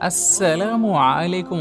আসসালামু আলাইকুম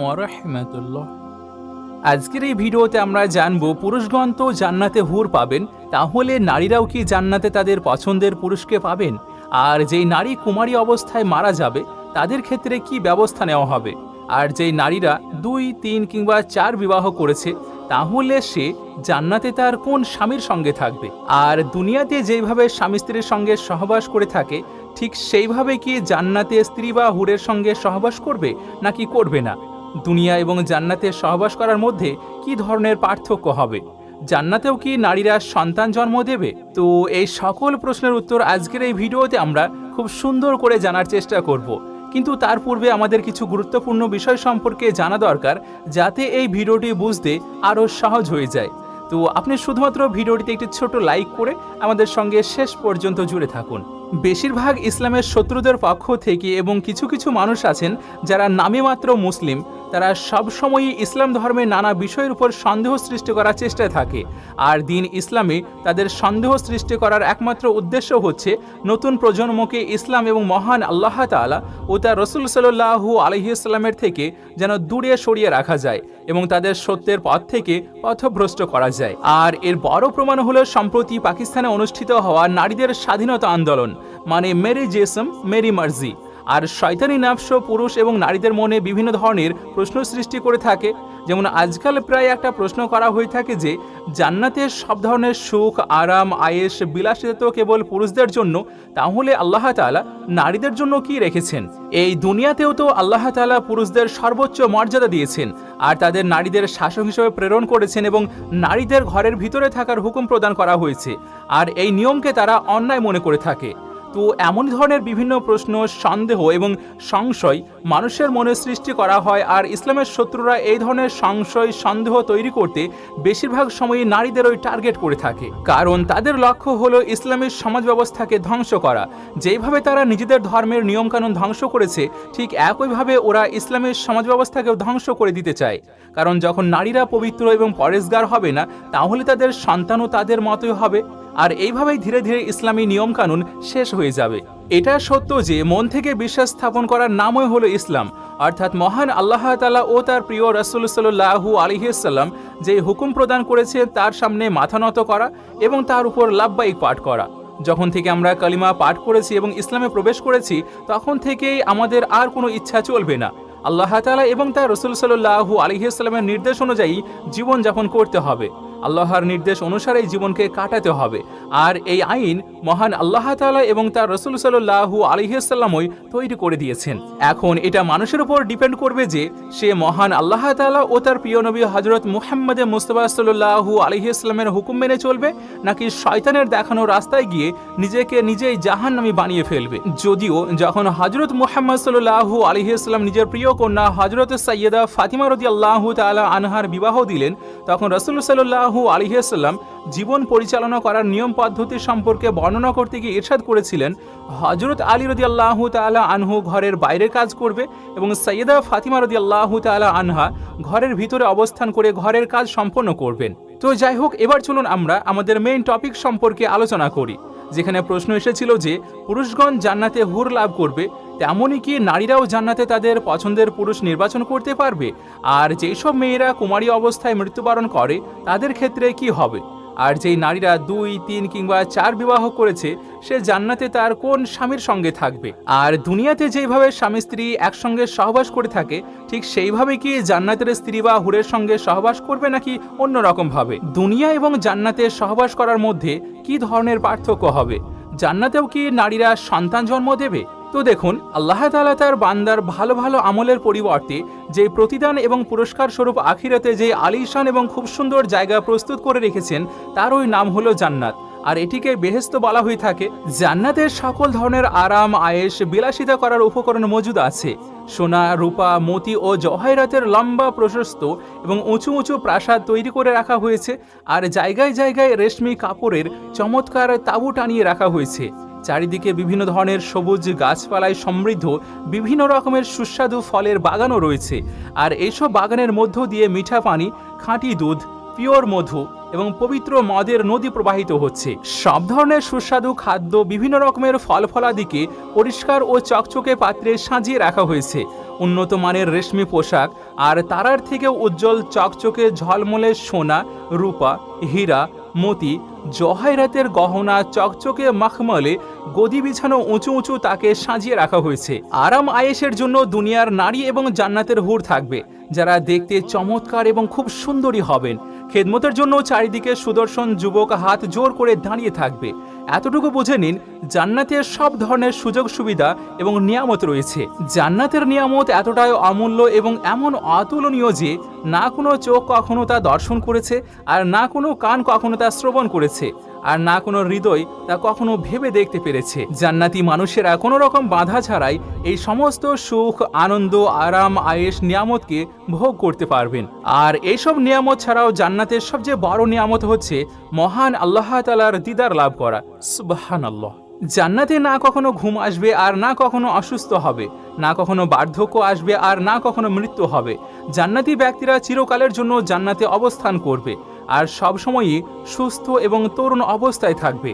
আজকের এই ভিডিওতে আমরা জানব পুরুষগণ তো জান্নাতে হুর পাবেন তাহলে নারীরাও কি জান্নাতে তাদের পছন্দের পুরুষকে পাবেন? আর যেই নারী কুমারী অবস্থায় মারা যাবে তাদের ক্ষেত্রে কি ব্যবস্থা নেওয়া হবে? আর যেই নারীরা দুই তিন কিংবা চার বিবাহ করেছে তাহলে সে জান্নাতে তার কোন স্বামীর সঙ্গে থাকবে? আর দুনিয়াতে যেভাবে স্বামী স্ত্রীর সঙ্গে সহবাস করে থাকে, ঠিক সেইভাবে কি জান্নাতে স্ত্রী বা হুরের সঙ্গে সহবাস করবে, নাকি করবে না? দুনিয়া এবং জান্নাতে সহবাস করার মধ্যে কি ধরনের পার্থক্য হবে? জান্নাতেও কি নারীরা সন্তান জন্ম দেবে? তো এই সকল প্রশ্নের উত্তর আজকের এই ভিডিওতে আমরা খুব সুন্দর করে জানার চেষ্টা করব। কিন্তু তার পূর্বে আমাদের কিছু গুরুত্বপূর্ণ বিষয় সম্পর্কে জানা দরকার, যাতে এই ভিডিওটি বুঝতে আরও সহজ হয়ে যায়। তো আপনি শুধুমাত্র ভিডিওটিতে একটি ছোট লাইক করে আমাদের সঙ্গে শেষ পর্যন্ত জুড়ে থাকুন। বেশিরভাগ ইসলামের শত্রুদের পক্ষ থেকে এবং কিছু কিছু মানুষ আছেন যারা নামে মাত্র মুসলিম। তারা সবসময়ই ইসলাম ধর্মের নানা বিষয়ের উপর সন্দেহ সৃষ্টি করার চেষ্টায় থাকে। আর দিন ইসলামে তাদের সন্দেহ সৃষ্টি করার একমাত্র উদ্দেশ্য হচ্ছে নতুন প্রজন্মকে ইসলাম এবং মহান আল্লাহ তাআলা ও তার রসুল সাল্লাহু আলহিউসাল্লামের থেকে যেন দূরে সরিয়ে রাখা যায় এবং তাদের সত্যের পথ থেকে পথভ্রষ্ট করা যায়। আর এর বড় প্রমাণ হলো সম্প্রতি পাকিস্তানে অনুষ্ঠিত হওয়া নারীদের স্বাধীনতা আন্দোলন। মানে মেরি জেসম, মেরি মার্জি। আর শয়তানি নাফস পুরুষ এবং নারীদের মনে বিভিন্ন ধরনের প্রশ্ন সৃষ্টি করে থাকে। যেমন আজকাল প্রায় একটা প্রশ্ন করা হয়ে থাকে যে জান্নাতের সব ধরনের সুখ, আরাম আয়েস বিলাসিতা তো কেবল পুরুষদের জন্য, তাহলে আল্লাহ তাআলা নারীদের জন্য কি রেখেছেন? এই দুনিয়াতেও তো আল্লাহ তালা পুরুষদের সর্বোচ্চ মর্যাদা দিয়েছেন, আর তাদের নারীদের শাসক হিসেবে প্রেরণ করেছেন এবং নারীদের ঘরের ভিতরে থাকার হুকুম প্রদান করা হয়েছে। আর এই নিয়মকে তারা অন্যায় মনে করে থাকে। তো এমন ধরনের বিভিন্ন প্রশ্ন, সন্দেহ এবং সংশয় মানুষের মনে সৃষ্টি করা হয় আর ইসলামের শত্রুরা এই ধরনের সংশয়, সন্দেহ তৈরি করতে বেশিরভাগ সময়ই নারীদের ওই টার্গেট করে থাকে। কারণ তাদের লক্ষ্য হলো ইসলামের সমাজ ব্যবস্থাকে ধ্বংস করা। যেইভাবে তারা নিজেদের ধর্মের নিয়মকানুন ধ্বংস করেছে, ঠিক একইভাবে ওরা ইসলামের সমাজ ব্যবস্থাকেও ধ্বংস করে দিতে চায়। কারণ যখন নারীরা পবিত্র এবং পরেশগার হবে না, তাহলে তাদের সন্তানও তাদের মতোই হবে। আর এইভাবেই ধীরে ধীরে ইসলামী নিয়মকানুন শেষ হয়ে যাবে। এটা সত্য যে মন থেকে বিশ্বাস স্থাপন করার নামই হলো ইসলাম। অর্থাৎ মহান আল্লাহ তালা ও তার প্রিয় রসুল সাল্লাহু আলিহাল্লাম যে হুকুম প্রদান করেছে তার সামনে মাথা নত করা এবং তার উপর লাভবাহিক পাঠ করা। যখন থেকে আমরা কালিমা পাঠ করেছি এবং ইসলামে প্রবেশ করেছি, তখন থেকেই আমাদের আর কোনো ইচ্ছা চলবে না। আল্লাহ তালা এবং তার রসুল সাল্লাহু আলিহাস্লামের নির্দেশ অনুযায়ী জীবনযাপন করতে হবে। আল্লাহর নির্দেশ অনুসারেই জীবনকে কাটাতে হবে। আর এই আইন মহান আল্লাহ তাআলা এবং তার রসুল সাল্লাহু আলিহাসাল্লামই তৈরি করে দিয়েছেন। এখন এটা মানুষের উপর ডিপেন্ড করবে যে সে মহান আল্লাহ তাআলা ও তার প্রিয় নবী হজরত মুহাম্মদে মুস্তফা সাল্লাহু আলিহাস্লামের হুকুম মেনে চলবে, নাকি শয়তানের দেখানো রাস্তায় গিয়ে নিজেকে নিজেই জাহান্নামী বানিয়ে ফেলবে। যদিও যখন হজরত মুহাম্মদ সাল্লাহু আলিহাস্লাম নিজের প্রিয় কন্যা হজরত সৈয়দা ফাতিমা রদি আল্লাহ তাআলা আনহার বিবাহ দিলেন, তখন রসুল সাল্লাহ সাল্লাহু আলিহাসাল্লাম জীবন পরিচালনা করার নিয়ম পদ্ধতি সম্পর্কে বর্ণনা করতে গিয়ে ইরশাদ করেছিলেন হজরত আলী রদি আল্লাহ তালা আনহু ঘরের বাইরে কাজ করবে এবং সৈয়দা ফাতিমা রদি আল্লাহ তালা আনহা ঘরের ভিতরে অবস্থান করে ঘরের কাজ সম্পন্ন করবেন। তো যাই হোক, এবার চলুন আমরা আমাদের মেইন টপিক সম্পর্কে আলোচনা করি। যেখানে প্রশ্ন এসেছিল যে, পুরুষগণ জান্নাতে হুর লাভ করবে, তেমনই কি নারীরাও জান্নাতে তাদের পছন্দের পুরুষ নির্বাচন করতে পারবে? আর যেসব মেয়েরা কুমারী অবস্থায় মৃত্যুবরণ করে, তাদের ক্ষেত্রে কি হবে? আর যেই নারীরা দুই, তিন কিংবা চার বিবাহ করেছে, সে জান্নাতে তার কোন স্বামীর সঙ্গে থাকবে? আর দুনিয়াতে যেভাবে স্বামী স্ত্রী একসঙ্গে সহবাস করে থাকে, ঠিক সেইভাবে কি জান্নাতের স্ত্রী বা হুরের সঙ্গে সহবাস করবে নাকি অন্যরকম ভাবে দুনিয়া এবং জান্নাতে সহবাস করার মধ্যে কি ধরনের পার্থক্য হবে? জান্নাতেও কি নারীরা সন্তান জন্ম দেবে? তো দেখুন, আল্লাহ তালা তার বান্দার ভালো ভালো আমলের পরিবর্তে যে প্রতিদান এবং পুরস্কার স্বরূপ আখিরাতে যে আলিশান এবং খুব সুন্দর জায়গা প্রস্তুত করে রেখেছেন, তার ওই নাম হলো জান্নাত। আর এটিকে বেহেস্ত বলা হয়ে থাকে, জান্নাতের সকল ধরনের আরাম আয়েস বিলাসিতা করার উপকরণ মজুদ আছে। সোনা, রূপা, মতি ও জহাইরাতের লম্বা প্রশস্ত এবং উঁচু উঁচু প্রাসাদ তৈরি করে রাখা হয়েছে, আর জায়গায় জায়গায় রেশমি কাপড়ের চমৎকার তাঁবু টানিয়ে রাখা হয়েছে। চারিদিকে বিভিন্ন ধরনের সবুজ গাছপালায় সমৃদ্ধ, বিভিন্ন রকমের সুস্বাদু ফলের বাগানও রয়েছে। আর এইসব বাগানের মধ্য দিয়ে মিঠা পানি, খাঁটি দুধ, পিওর মধু এবং পবিত্র মদের নদী প্রবাহিত হচ্ছে। সব ধরনের সুস্বাদু খাদ্য, বিভিন্ন রকমের ফল ফলাদিকে পরিষ্কার ও চকচকে পাত্রে সাজিয়ে রাখা হয়েছে। উন্নত মানের রেশমি পোশাক আর তারার থেকে উজ্জ্বল চকচকে ঝলমলে সোনা, রূপা, হীরা মতি জহাইরাতের গহনা চকচকে মাখমালে গদি বিছানো উঁচু উঁচু তাকে সাজিয়ে রাখা হয়েছে। আরাম আয়েসের জন্য দুনিয়ার নারী এবং জান্নাতের হুর থাকবে। যারা দেখতে চমৎকার এবং খুব সুন্দরী হবেন। খেদমতের জন্য চারিদিকে সুদর্শন যুবক হাত জোর করে দাঁড়িয়ে থাকবে। এতটুকু বুঝে নিন, জান্নাতের সব ধরনের সুযোগ সুবিধা এবং নিয়ামত রয়েছে। জান্নাতের নিয়ামত এতটাই অমূল্য এবং এমন অতুলনীয় যে, না কোনো চোখ কখনো তা দর্শন করেছে আর না কোনো কান কখনো তা শ্রবণ করেছে। আর না কোনো হৃদয় তা কখনো ভেবে দেখতে পেরেছে। জান্নাতি মানুষেরা কোনো রকম বাধা ছাড়াই এই সমস্ত সুখ, আনন্দ, আরাম, আয়েশ, নিয়ামতকে ভোগ করতে পারবেন। আর এইসব নিয়ামত ছাড়াও জান্নাতের সবচেয়ে বড় নিয়ামত হচ্ছে মহান আল্লাহ তালার দিদার লাভ করা। সুবাহান আল্লাহ জান্নাতে না কখনো ঘুম আসবে আর না কখনো অসুস্থ হবে, না কখনো বার্ধক্য আসবে আর না কখনো মৃত্যু হবে। জান্নাতি ব্যক্তিরা চিরকালের জন্য জান্নাতে অবস্থান করবে। আর সবসময়ই সুস্থ এবং তরুণ অবস্থায় থাকবে।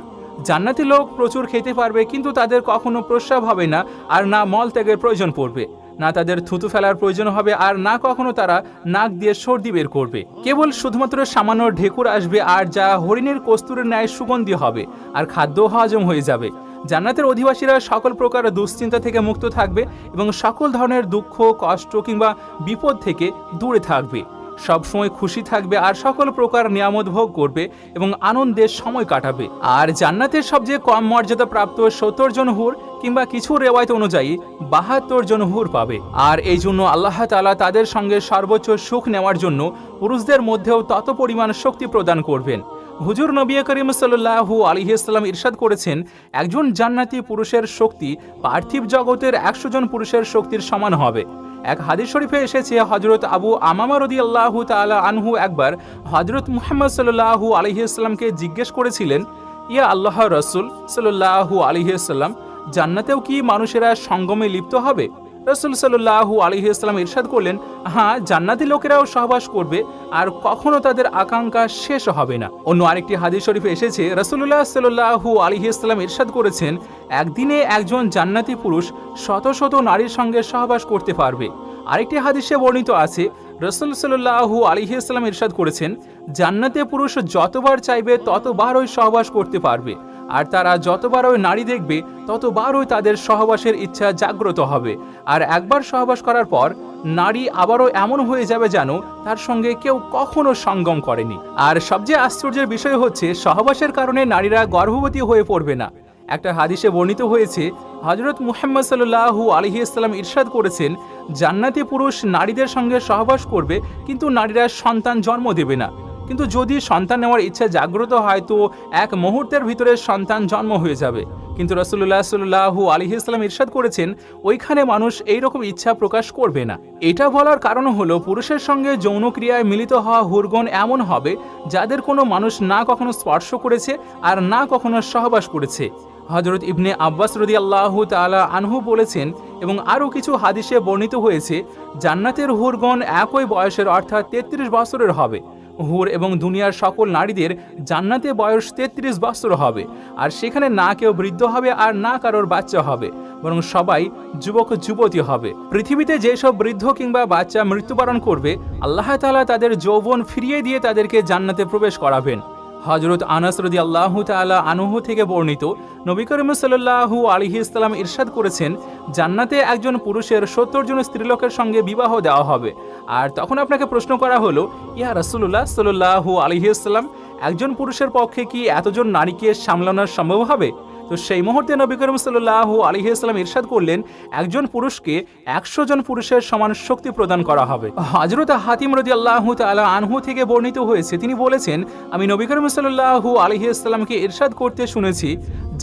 জান্নাতি লোক প্রচুর খেতে পারবে, কিন্তু তাদের কখনো প্রস্রাব হবে না আর না মল ত্যাগের প্রয়োজন পড়বে। না তাদের থুতু ফেলার প্রয়োজন হবে আর না কখনো তারা নাক দিয়ে সর্দি বের করবে। কেবল শুধুমাত্র সামান্য ঢেকুর আসবে আর যা হরিণের কস্তুরের ন্যায় সুগন্ধি হবে আর খাদ্য হজম হয়ে যাবে। জান্নাতের অধিবাসীরা সকল প্রকার দুশ্চিন্তা থেকে মুক্ত থাকবে এবং সকল ধরনের দুঃখ, কষ্ট কিংবা বিপদ থেকে দূরে থাকবে। সবসময় খুশি থাকবে আর সকল প্রকার নিয়ামত ভোগ করবে এবং আনন্দের সময় কাটাবে। আর জান্নাতের সবচেয়ে কম মর্যাদা প্রাপ্ত সত্তর জন হুর কিংবা কিছু রেওয়ায়ত অনুযায়ী বাহাত্তর জন হুর পাবে। আর এই জন্য আল্লাহ তালা তাদের সঙ্গে সর্বোচ্চ সুখ নেওয়ার জন্য পুরুষদের মধ্যেও তত পরিমাণ শক্তি প্রদান করবেন। হুজুর নবী করিম সাল্লাহু আলিহাস্লাম ইরশাদ করেছেন, একজন জান্নাতি পুরুষের শক্তি পার্থিব জগতের একশো জন পুরুষের শক্তির সমান হবে। এক হাদিস শরীফে এসেছে হজরত আবু আমামা রদি আল্লাহ তালা আনহু একবার হজরত মুহাম্মদ সাল্লাহু আলহিহাস্লামকে জিজ্ঞেস করেছিলেন, ইয়া আল্লাহ রসুল সাল্লাহু আলহিহাস্লাম জান্নাতেও কি মানুষেরা সঙ্গমে লিপ্ত হবে? রসুল সাল্লাহু আলহিহাস্লাম ইরশাদ করলেন হ্যাঁ জান্নাতি লোকেরাও সহবাস করবে আর কখনো তাদের আকাঙ্ক্ষা শেষ হবে না। অন্য আরেকটি হাদিস শরীফে এসেছে রসুল্লাহ সাল্লাহু আলহিহাস্লাম ইরশাদ করেছেন, একদিনে একজন জান্নাতি পুরুষ শত শত নারীর সঙ্গে সহবাস করতে পারবে। আরেকটি হাদিসে বর্ণিত আছে, রসুল সাল্লাহু আলিহাস্লাম ইরশাদ করেছেন, জান্নাতে পুরুষ যতবার চাইবে ততবার ওই সহবাস করতে পারবে। আর তারা যতবার ওই নারী দেখবে, ততবারই তাদের সহবাসের ইচ্ছা জাগ্রত হবে। আর একবার সহবাস করার পর, নারী আবারও এমন হয়ে যাবে যেন তার সঙ্গে কেউ কখনো সঙ্গম করেনি। আর সবচেয়ে আশ্চর্যের বিষয় হচ্ছে, সহবাসের কারণে নারীরা গর্ভবতী হয়ে পড়বে না। একটা হাদিসে বর্ণিত হয়েছে হজরত মুহাম্মদ সাল্লাহু আলহিউসাল্লাম ইরশাদ করেছেন, জান্নাতি পুরুষ নারীদের সঙ্গে সহবাস করবে, কিন্তু নারীরা সন্তান জন্ম দেবে না। কিন্তু যদি সন্তান নেওয়ার ইচ্ছা জাগ্রত হয়, তো এক মুহূর্তের ভিতরে সন্তান জন্ম হয়ে যাবে। কিন্তু রসুল্লাহ সাল্লাহু আলহি ইসলাম ইরশাদ করেছেন, ওইখানে মানুষ এই রকম ইচ্ছা প্রকাশ করবে না। এটা বলার কারণ হলো, পুরুষের সঙ্গে যৌনক্রিয়ায় মিলিত হওয়া হুরগণ এমন হবে, যাদের কোনো মানুষ না কখনো স্পর্শ করেছে আর না কখনো সহবাস করেছে। হজরত ইবনে আব্বাস রদি আল্লাহ তালা আনহু বলেছেন, এবং আরও কিছু হাদিসে বর্ণিত হয়েছে, জান্নাতের হুরগণ একই বয়সের অর্থাৎ তেত্রিশ বছরের হবে। হুর এবং দুনিয়ার সকল নারীদের জান্নাতে বয়স তেত্রিশ বছর হবে। আর সেখানে না কেউ বৃদ্ধ হবে আর না কারোর বাচ্চা হবে, বরং সবাই যুবক যুবতী হবে। পৃথিবীতে যেসব বৃদ্ধ কিংবা বাচ্চা মৃত্যুবরণ করবে, আল্লাহ তালা তাদের যৌবন ফিরিয়ে দিয়ে তাদেরকে জান্নাতে প্রবেশ করাবেন। হজরত আনাস রদি আল্লাহ তালা আনুহ থেকে বর্ণিত নবী করিম সাল্লাহু আলহি ইসলাম ইরশাদ করেছেন, জান্নাতে একজন পুরুষের সত্তর জন স্ত্রীলোকের সঙ্গে বিবাহ দেওয়া হবে। আর তখন আপনাকে প্রশ্ন করা হলো, ইয়া রসুল্লাহ সাল্লাহু আলহি ইসলাম একজন পুরুষের পক্ষে কি এতজন নারীকে সামলানো সম্ভব হবে? তো সেই মুহূর্তে নবী করিম সাল্লাহ আলহি ইসলাম ইরশাদ করলেন, একজন পুরুষকে একশো জন পুরুষের সমান শক্তি প্রদান করা হবে। হজরত হাতিম রদি আল্লাহ তালা আনহু থেকে বর্ণিত হয়েছে, তিনি বলেছেন, আমি নবী করিম সাল্লাহ আলহি ইসলামকে ইরশাদ করতে শুনেছি,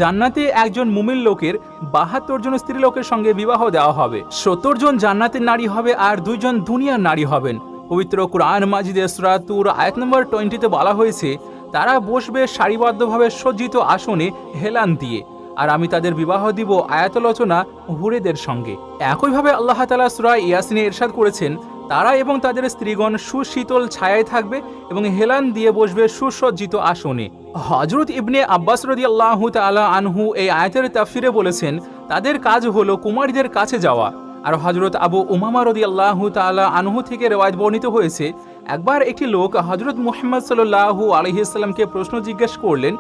জান্নাতে একজন মুমিন লোকের বাহাত্তর জন স্ত্রী লোকের সঙ্গে বিবাহ দেওয়া হবে। সত্তর জন জান্নাতের নারী হবে আর দুইজন দুনিয়ার নারী হবেন। পবিত্র কুরআন মাজিদে সুরাতুর আয়াত নম্বর টোয়েন্টিতে বলা হয়েছে তারা বসবে সারিবদ্ধভাবে সজ্জিত আসনে হেলান দিয়ে। আর আমি তাদের বিবাহ দিব আয়াতলোচনা হুরেদের সঙ্গে। একইভাবে আল্লাহ তালা সুরা ইয়াসিনে এরশাদ করেছেন, তারা এবং তাদের স্ত্রীগণ সুশীতল ছায়ায় থাকবে এবং হেলান দিয়ে বসবে সুসজ্জিত আসনে। হজরত ইবনে আব্বাস রদি আল্লাহ তালা আনহু এই আয়াতের তাফসিরে বলেছেন, তাদের কাজ হলো কুমারীদের কাছে যাওয়া। আর হজরত আবু উমামা রদি আল্লাহ তালা আনহু থেকে রেওয়ায়ত বর্ণিত হয়েছে একবার একটি লোক হজরত মুহাম্মদ সাল্লাহু আলহিসাল্লামকে প্রশ্ন জিজ্ঞেস করলেন,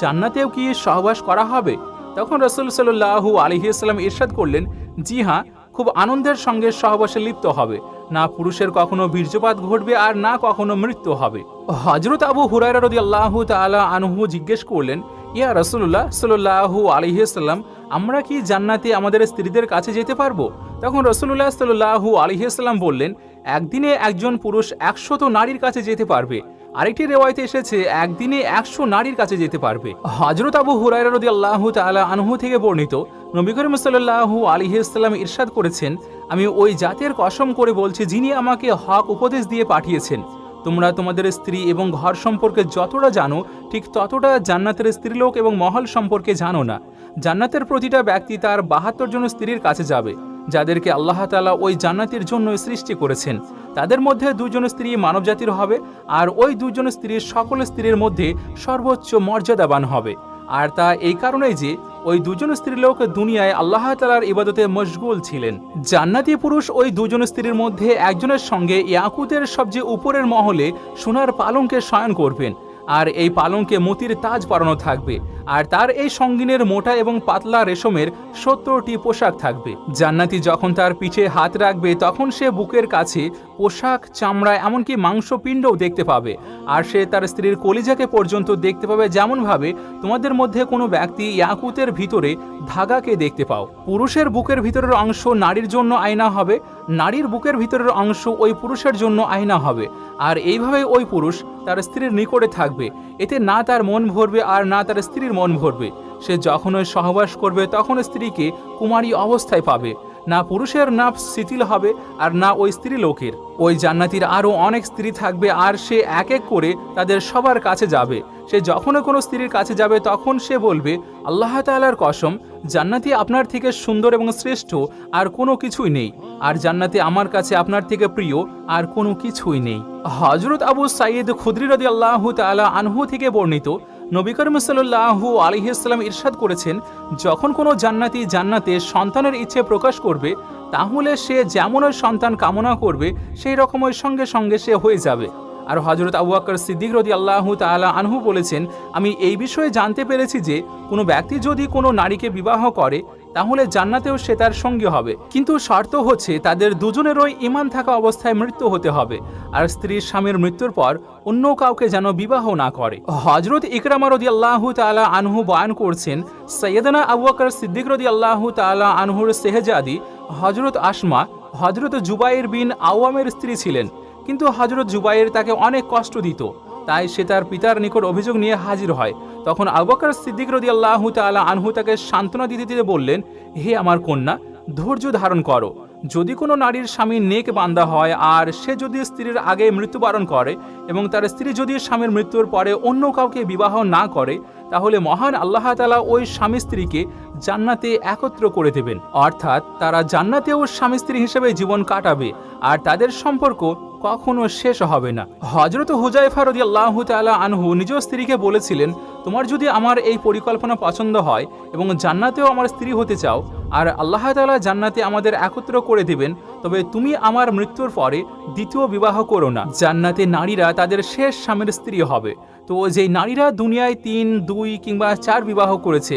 জান্নাতেও কি সহবাস করা হবে? তখন রসুল সাল্লাহু আলহিসাল্লাম ইরশাদ করলেন, জি হ্যাঁ খুব আনন্দের সঙ্গে সহবাসে লিপ্ত হবে। না পুরুষের কখনো বীর্যপাত ঘটবে আর না কখনো মৃত্যু হবে। হজরত আবু হুরায়রা রদি আল্লাহ তালা আনহু জিজ্ঞেস করলেন, ইয়া রসুল্লাহ সাল্লাহু আলহিসাল্লাম আমরা কি জান্নাতে আমাদের স্ত্রীদের কাছে যেতে পারব? তখন রসুল্লাহ সাল্লাহু আলহিসাল্লাম বললেন একদিনে একজন পুরুষ একশত নারীর কাছে যেতে পারবে। আরেকটি রেওয়ায়তে এসেছে, একদিনে একশো নারীর কাছে যেতে পারবে। হজরত আবু রদি আল্লাহ তালা আনহু থেকে বর্ণিত, নবী করিম সাল্লাহু আলিহাস্লাম ইরশাদ করেছেন, আমি ওই জাতের কসম করে বলছি যিনি আমাকে হক উপদেশ দিয়ে পাঠিয়েছেন। তোমরা তোমাদের স্ত্রী এবং ঘর সম্পর্কে যতটা জানো, ঠিক ততটা জান্নাতের স্ত্রীলোক এবং মহল সম্পর্কে জানো না। জান্নাতের প্রতিটা ব্যক্তি তার বাহাত্তর জন স্ত্রীর কাছে যাবে। যাদেরকে আল্লাহ তালা ওই জান্নাতির জন্য সৃষ্টি করেছেন। তাদের মধ্যে দুজন স্ত্রী মানবজাতির হবে আর ওই দুজন স্ত্রীর সকল স্ত্রীর মধ্যে সর্বোচ্চ মর্যাদাবান হবে। আর তা এই কারণেই যে ওই দুজন স্ত্রীলোক দুনিয়ায় আল্লাহ তালার ইবাদতে মশগুল ছিলেন। জান্নাতি পুরুষ ওই দুজন স্ত্রীর মধ্যে একজনের সঙ্গে ইয়াকুতের সবচেয়ে উপরের মহলে সোনার পালঙ্কে শয়ন করবেন। আর এই পালঙ্কে মতির তাজ পরানো থাকবে। আর তার এই সঙ্গিনের মোটা এবং পাতলা রেশমের সত্তরটি পোশাক থাকবে। জান্নাতি যখন তার পিঠে হাত রাখবে, তখন সে বুকের কাছে পোশাক, চামড়া, এমনকি মাংসপিণ্ডও দেখতে পাবে। আর সে তার স্ত্রীর কলিজাকে পর্যন্ত দেখতে পাবে যেমনভাবে তোমাদের মধ্যে কোনো ব্যক্তি ইয়াকুতের ভিতরে ধাগাকে দেখতে পাও। পুরুষের বুকের ভিতরের অংশ নারীর জন্য আয়না হবে, নারীর বুকের ভিতরের অংশ ওই পুরুষের জন্য আয়না হবে। আর এইভাবে ওই পুরুষ তার স্ত্রীর নিকটে থাকবে। এতে না তার মন ভরবে আর না তার স্ত্রীর মন ভরবে। সে যখন ওই সহবাস করবে, তখন স্ত্রীকে কুমারী অবস্থায় পাবে। না পুরুষের না শিথিল হবে আর না ওই স্ত্রী লোকের। ওই জান্নাতির আরও অনেক স্ত্রী থাকবে আর সে এক এক করে তাদের সবার কাছে যাবে। সে যখনও কোনো স্ত্রীর কাছে যাবে, তখন সে বলবে, আল্লাহ তাআলার কসম, জান্নাতি আপনার থেকে সুন্দর এবং শ্রেষ্ঠ আর কোনো কিছুই নেই। আর জান্নাতি আমার কাছে আপনার থেকে প্রিয় আর কোনো কিছুই নেই। হজরত আবু সাইদ খুদ্রি রদি আল্লাহ তালা আনহু থেকে বর্ণিত নবী করিম সাল্লু আলহিহাস্লাম ইরশাদ করেছেন, যখন কোনো জান্নাতি জান্নাতে সন্তানের ইচ্ছে প্রকাশ করবে, তাহলে সে যেমন ওই সন্তান কামনা করবে, সেই রকম ওই সঙ্গে সঙ্গে সে হয়ে যাবে। আর হজরত আবু আকর সিদ্দিক রদি আল্লাহ তালা আনহু বলেছেন, আমি এই বিষয়ে জানতে পেরেছি যে, কোনো ব্যক্তি যদি কোনো নারীকে বিবাহ করে তাহলে জান্নাতেও সে তার সঙ্গী হবে। কিন্তু শর্ত হচ্ছে তাদের দুজনেরই ইমান থাকা অবস্থায় মৃত্যু হতে হবে। আর স্ত্রীর স্বামীর মৃত্যুর পর অন্য কাউকে যেন বিবাহ না করে। হজরত ইকরামা রদি আল্লাহ তালা আনহু বয়ান করছেন সৈয়দনা আবু আক্কর সিদ্দিক রদি আল্লাহ তালা আনহুর সেহজাদি হজরত আসমা হজরত জুবাইর বিন আওয়ামের স্ত্রী ছিলেন। কিন্তু হজরত জুবাইর তাকে অনেক কষ্ট দিত। তাই সে তার পিতার নিকট অভিযোগ নিয়ে হাজির হয়। তখন আবুবকর সিদ্দিক রদি আল্লাহ তালা আনহু তাকে সান্ত্বনা দিতে দিতে বললেন, হে আমার কন্যা, ধৈর্য ধারণ করো। যদি কোনো নারীর স্বামী নেক বান্দা হয় আর সে যদি স্ত্রীর আগে মৃত্যুবরণ করে এবং তার স্ত্রী যদি স্বামীর মৃত্যুর পরে অন্য কাউকে বিবাহ না করে, তাহলে মহান আল্লাহ তালা ওই স্বামী স্ত্রীকে জান্নাতে একত্র করে দেবেন। অর্থাৎ তারা জান্নাতেও স্বামী স্ত্রী হিসেবে জীবন কাটাবে আর তাদের সম্পর্ক কখনো শেষ হবে না। হজরত হুজাইফা রদি আল্লাহ তালা আনহু নিজ স্ত্রীকে বলেছিলেন, তোমার যদি আমার এই পরিকল্পনা পছন্দ হয় এবং জান্নাতেও আমার স্ত্রী হতে চাও আর আল্লাহ তালা জান্নাতে আমাদের একত্র করে দিবেন, তবে তুমি আমার মৃত্যুর পরে দ্বিতীয় বিবাহ করো না। জান্নাতে নারীরা তাদের শেষ স্বামীর স্ত্রী হবে। তো যেই নারীরা দুনিয়ায় তিন, দুই কিংবা চার বিবাহ করেছে,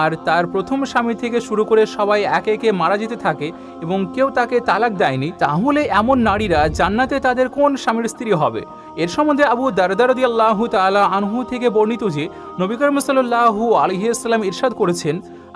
আর তার প্রথম স্বামী থেকে শুরু করে সবাই একে একে মারা যেতে থাকে এবং কেউ তাকে তালাক দেয়নি, তাহলে এমন নারীরা জান্নাতে তাদের কোন স্বামীর স্ত্রী হবে? এর সম্বন্ধে আবু দারদারদি আল্লাহ তালা আনহু থেকে বর্ণিত যে, নবী করিম সাল্লাহু আলহিসাল্লাম ইরশাদ করেছেন,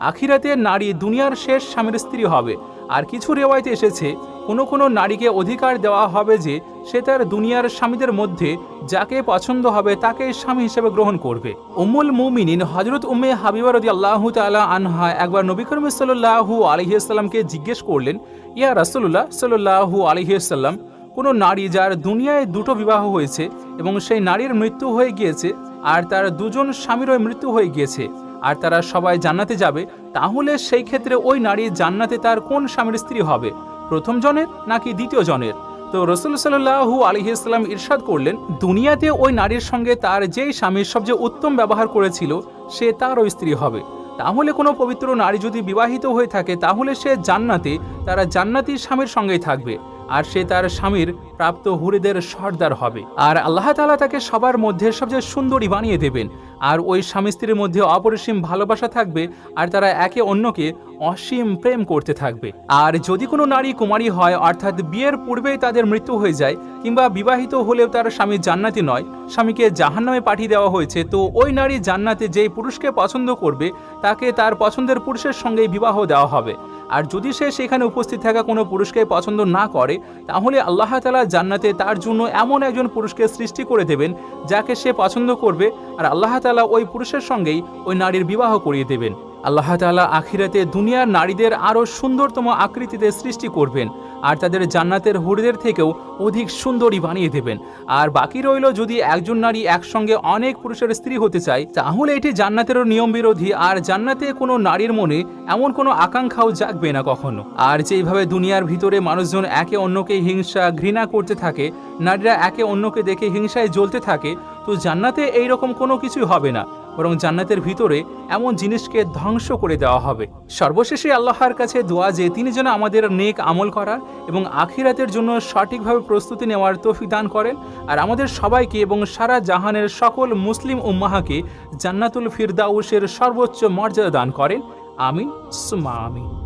আখিরাতে নারী দুনিয়ার শেষ স্বামীর স্ত্রী হবে। আর কিছু রেওয়ায়তে এসেছে কোনো কোনো নারীকে অধিকার দেওয়া হবে যে সে তার দুনিয়ার স্বামীদের মধ্যে যাকে পছন্দ হবে তাকে স্বামী হিসেবে গ্রহণ করবে। উম্মুল মুমিনিন হজরত উম্মে হাবিবা রদি আল্লাহ তালা আনহা একবার নবী করিম সাল্লাহু আলহিসাল্লামকে জিজ্ঞেস করলেন, ইয়া রাসুল্লাহ সাল্লাহু আলহিসাল্লাম কোনো নারী যার দুনিয়ায় দুটো বিবাহ হয়েছে এবং সেই নারীর মৃত্যু হয়ে গিয়েছে আর তার দুজন স্বামীরও মৃত্যু হয়ে গিয়েছে, আর তারা সবাই জান্নাতে যাবে, তাহলে সেই ক্ষেত্রে ওই নারী জান্নাতে তার কোন স্বামীর স্ত্রী হবে? প্রথম জনের নাকি দ্বিতীয় জনের? তো রসুল সাল্লাহু আলিহাস্লাম ইরশাদ করলেন, দুনিয়াতে ওই নারীর সঙ্গে তার যেই স্বামীর সবচেয়ে উত্তম ব্যবহার করেছিল, সে তার ওই স্ত্রী হবে। তাহলে কোনো পবিত্র নারী যদি বিবাহিত হয়ে থাকে, তাহলে সে জান্নাতে, তারা জান্নাতি স্বামীর সঙ্গেই থাকবে। আর সে তার স্বামীর প্রাপ্ত হুরিদের সর্দার হবে। আর আল্লাহ তাআলা তাকে সবার মধ্যে সবচেয়ে সুন্দরী বানিয়ে দেবেন। আর ওই স্বামী স্ত্রীর মধ্যে অপরিসীম ভালোবাসা থাকবে আর তারা একে অন্যকে অসীম প্রেম করতে থাকবে। আর যদি কোনো নারী কুমারী হয়, অর্থাৎ বিয়ের পূর্বেই তাদের মৃত্যু হয়ে যায়, কিংবা বিবাহিত হলেও তার স্বামী জান্নাতি নয়, স্বামীকে জাহান্নামে পাঠিয়ে দেওয়া হয়েছে, তো ওই নারী জান্নাতে যেই পুরুষকে পছন্দ করবে, তাকে তার পছন্দের পুরুষের সঙ্গেই বিবাহ দেওয়া হবে। আর যদি সে সেখানে উপস্থিত থাকা কোনো পুরুষকে পছন্দ না করে, তাহলে আল্লাহ তালা জান্নাতে তার জন্য এমন একজন পুরুষকে সৃষ্টি করে দেবেন যাকে সে পছন্দ করবে আর আল্লাহ তালা ওই পুরুষের সঙ্গেই ওই নারীর বিবাহ করিয়ে দেবেন। আল্লাহ তালা আখিরাতে দুনিয়ার নারীদের আরও সুন্দরতম আকৃতিতে সৃষ্টি করবেন। আর তাদের জান্নাতের হুরদের থেকেও অধিক সুন্দরী বানিয়ে দেবেন। আর বাকি রইল যদি একজন নারী একসঙ্গে অনেক পুরুষের স্ত্রী হতে চায়, তাহলে এটি জান্নাতেরও নিয়ম বিরোধী আর জান্নাতে কোনো নারীর মনে এমন কোনো আকাঙ্ক্ষাও জাগবে না কখনো। আর যেইভাবে দুনিয়ার ভিতরে মানুষজন একে অন্যকে হিংসা, ঘৃণা করতে থাকে, নারীরা একে অন্যকে দেখে হিংসায় জ্বলতে থাকে, তো জান্নাতে এইরকম কোনো কিছুই হবে না। বরং জান্নাতের ভিতরে এমন জিনিসকে ধ্বংস করে দেওয়া হবে। সর্বশেষে আল্লাহর কাছে দোয়া যে তিনি যেন আমাদের নেক আমল করার এবং আখিরাতের জন্য সঠিকভাবে প্রস্তুতি নেওয়ার তফি দান করেন আর আমাদের সবাইকে এবং সারা জাহানের সকল মুসলিম উম্মাহাকে জান্নাতুল ফিরদাউসের সর্বোচ্চ মর্যাদা দান করেন। আমিন সুমা আমিন।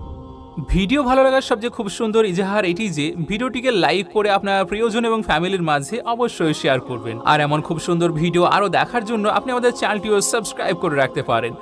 ভিডিও ভালো লাগার সবচেয়ে খুব সুন্দর ইজাহার এটি যে, ভিডিওটিকে লাইক করে আপনার প্রিয়জন এবং ফ্যামিলির মাঝে অবশ্যই শেয়ার করবেন। আর এমন খুব সুন্দর ভিডিও আরও দেখার জন্য আপনি আমাদের চ্যানেলটিও সাবস্ক্রাইব করে রাখতে পারেন।